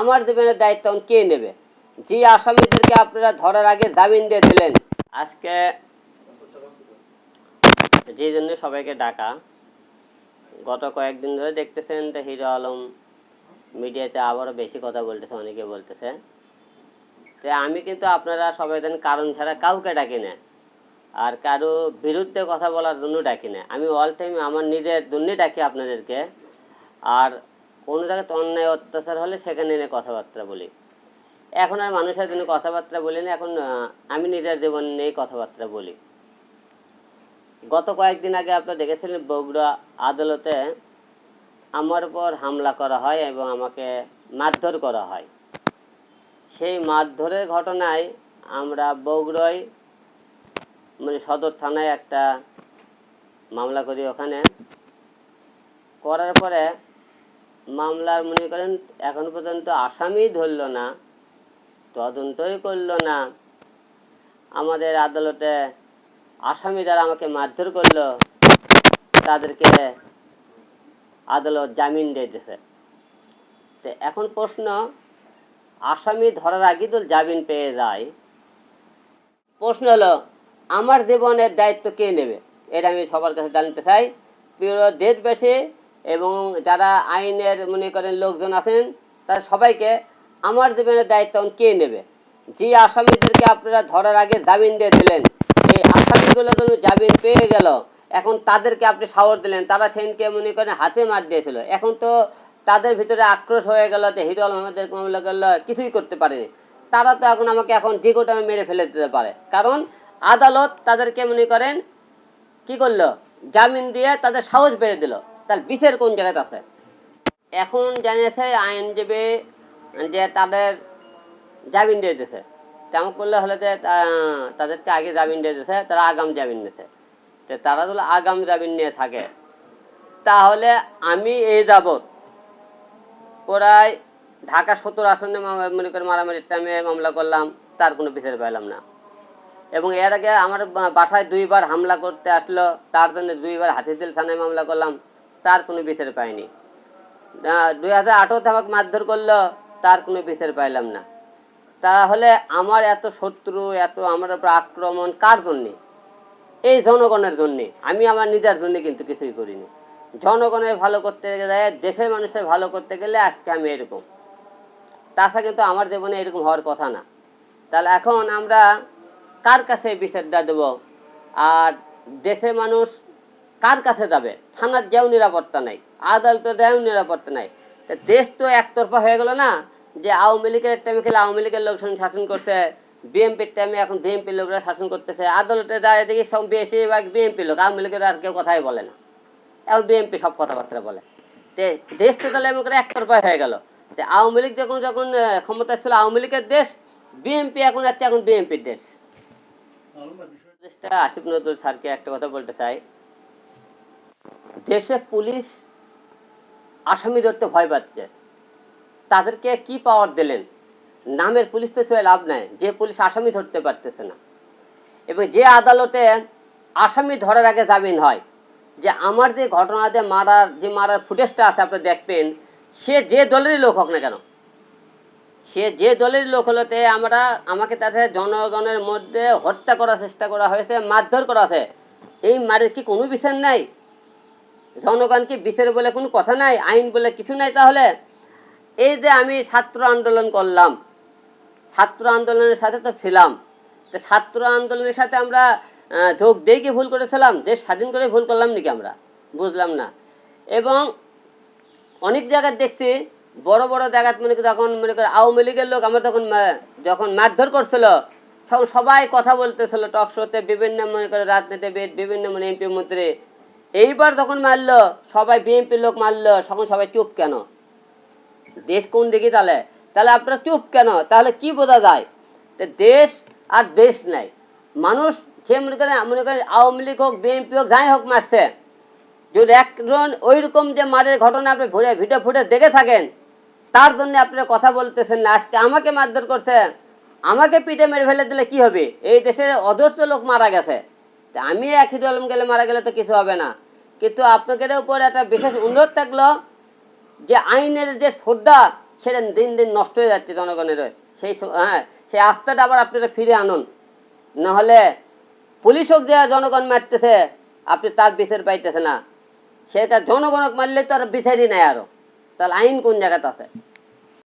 আমার জীবনের দায়িত্ব কে নেবে? যে আসামিদেরকে আপনারা ধরার আগে জামিন দিয়ে দিলেন, আজকে যে জন্য সবাইকে ডাকা, গত কয়েকদিন ধরে দেখতেছেন যে হিরো আলম মিডিয়াতে আবারও বেশি কথা বলতেছে অনেকে বলতেছে। তো আমি কিন্তু আপনারা সবাই জানেন কারণ ছাড়া কাউকে ডাকি না, আর কারও বিরুদ্ধে কথা বলার জন্য ডাকি না। আমি অল টাইম আমার নিজের জন্যই ডাকি আপনাদেরকে, আর কোনো জায়গায় অন্যায় অত্যাচার হলে সেখানে এনে কথাবার্তা বলি। এখন আর মানুষের জন্য কথাবার্তা বলি না, এখন আমি নিজের জীবন নিয়েই কথাবার্তা বলি। গত কয়েকদিন আগে আপনারা দেখেছিলেন বগুড়া আদালতে আমার উপর হামলা করা হয় এবং আমাকে মারধর করা হয়। সেই মারধরের ঘটনায় আমরা বগুড়ায় মানে সদর থানায় একটা মামলা করি ওখানে। করার পরে মামলার, মনে করেন, এখন পর্যন্ত আসামি ধরলো না, তদন্তই করল না। আমাদের আদালতে আসামি যারা আমাকে মারধর করল, তাদেরকে আদালত জামিন দিয়ে দিয়েছে। তো এখন প্রশ্ন, আসামি ধরার আগে তো জামিন পেয়ে যায়। প্রশ্ন হলো, আমার জীবনের দায়িত্ব কে নেবে? এটা আমি সবার কাছে জানতে চাই। প্রিয় দেশবাসী এবং যারা আইনের মনে করেন লোকজন আছেন, তারা সবাইকে আমার জীবনের দায়িত্ব কে নেবে? যে আসামিদেরকে আপনারা ধরার আগে জামিন দিয়ে দিলেন, এই আসামিগুলো যখন জামিন পেয়ে গেল। এখন তাদেরকে আপনি সাহস দিলেন, তারা সেনকে মনে করেন হাতে মার দিয়েছিল। এখন তো তাদের ভিতরে আক্রোশ হয়ে গেল যে হিরো আলম আমাদের মামলা করল কিছুই করতে পারেনি। তারা তো এখন আমাকে এখন যে কোটা মেরে ফেলে দিতে পারে। কারণ আদালত তাদেরকে মনে করেন কি করল? জামিন দিয়ে তাদের সাহস বেড়ে দিল। তার বিচার কোন জায়গাতে আছে? এখন জানিয়েছে আইনজীবী যে তাদের জামিন দিয়ে দিয়েছে। তেমন করলে হলে যে তাদেরকে আগে জামিন দিয়ে দিয়েছে, তারা আগাম জামিন নিয়েছে। তো তারা যদি আগাম জামিন নিয়ে থাকে, তাহলে আমি এই যাবৎ প্রায় ঢাকা সত্তর আসনে মনে করে মারামারির টাইমে মামলা করলাম, তার কোনো বিচার পেলাম না। এবং এর আগে আমার বাসায় দুইবার হামলা করতে আসলো, তার জন্য দুইবার হাতিদিল থানায় মামলা করলাম। তার কোনো বিচার পাইনি। দুই হাজার আঠারোতে আমাকে মারধর করল, তার কোনো বিচার পাইলাম না। তাহলে আমার এত শত্রু, এত আমার উপর আক্রমণ কার জন্যে? এই জনগণের জন্যে। আমি আমার নিজের জন্য কিন্তু কিছুই করিনি। জনগণের ভালো করতে গেলে, দেশের মানুষের ভালো করতে গেলে আজকে আমি এরকম। তাছাড়া কিন্তু আমার জীবনে এরকম হওয়ার কথা না। তাহলে এখন আমরা কার কাছে বিচারটা দেব? আর দেশের মানুষ কার কাছে যাবে? থানার যেও নিরাপত্তা নাই আদালতের যেও নিরাপত্তা নাই। তা দেশ তো একতরফা হয়ে গেল না যে আওয়ামী লীগের টাইমে খেলে আওয়ামী লীগের লোকজন শাসন করছে বিএনপির টাইমে এখন বিএনপির লোকরা শাসন করতেছে আদালতে দাঁড়িয়ে দেখি সব বেশিরভাগ বিএনপি লোক আওয়ামী লীগের আর কেউ কথাই বলে না। এখন বিএনপি সব কথাবার্তা বলে। তে দেশ তো তাহলে এমন করে একতরফা হয়ে গেল। তে আওয়ামী লীগ যখন যখন ক্ষমতা ছিল আওয়ামী লীগের দেশ বিএনপি এখন যাচ্ছে এখন বিএনপির দেশ। দেশটা আসিফ নজরুল স্যারকে একটা কথা বলতে চাই। দেশে পুলিশ আসামি ধরতে ভয় পাচ্ছে। তাদেরকে কি পাওয়ার দিলেন? নামের পুলিশ তো ছুঁয়ে লাভ নাই, যে পুলিশ আসামি ধরতে পারতেছে না। এবং যে আদালতে আসামি ধরার আগে জামিন হয়, যে আমার যে ঘটনাতে মারার, যে মারার ফুটেজটা আছে আপনি দেখবেন, সে যে দলেরই লোক হোক না কেন, সে যে দলের লোক হলোতে আমরা, আমাকে তাদের জনগণের মধ্যে হত্যা করার চেষ্টা করা হয়েছে, মারধর করা হয়েছে। এই মারের কি কোনো বিচার নাই? জনগণ কি বিচার বলে কোনো কথা নাই, আইন বলে কিছু নাই তাহলে। এই যে আমি ছাত্র আন্দোলন করলাম, ছাত্র আন্দোলনের সাথে তো ছিলাম। তো ছাত্র আন্দোলনের সাথে আমরা যোগ দিয়ে কি ভুল করেছিলাম? দেশ স্বাধীন করে ভুল করলাম নাকি আমরা? বুঝলাম না। এবং অনেক জায়গায় দেখছি, বড় বড় জায়গায় মনে করি তখন মনে করি আওয়ামী লীগের লোক আমরা তখন যখন মারধর করছিল সবাই কথা বলতেছিল টক শোতে বিভিন্ন, মনে করে রাজনীতিবিদ, বিভিন্ন মানে এমপি মন্ত্রী এইবার যখন মারলো, সবাই বিএনপির লোক মারলো, তখন সবাই চুপ কেন? দেশ কোন দিকে তাহলে তাহলে আপনারা চুপ কেন? তাহলে কি বোঝা যায়? দেশ আর দেশ নাই। মানুষ সে মনে করেন মনে করেন আওয়ামী লীগ হোক, বিএনপি হোক, যাই হোক মারছে। যদি একজন ওই রকম যে মারের ঘটনা আপনি ভরে ভিডিও ফুটে দেখে থাকেন, তার জন্য আপনারা কথা বলতেছেন না, আজকে আমাকে মারধর করছে, আমাকে পিঠে মেরে ফেলে দিলে কি হবে? এই দেশের অদর্শ লোক মারা গেছে। আমি এক হিরো আলম গেলে মারা গেলে তো কিছু হবে না। কিন্তু আপনাদের উপর একটা বিশেষ অনুরোধ থাকল যে আইনের যে শ্রদ্ধা, সেটা দিন দিন নষ্ট হয়ে যাচ্ছে জনগণের। সেই হ্যাঁ সেই আস্থাটা আবার আপনারা ফিরে আনুন। নাহলে পুলিশ হোক যে জনগণ মারতেছে, আপনি তার বিচার পাইতেছে না। সেটা জনগণক মারলে তো আর বিচারই নেয় আরও তাহলে আইন কোন জায়গাতে আছে?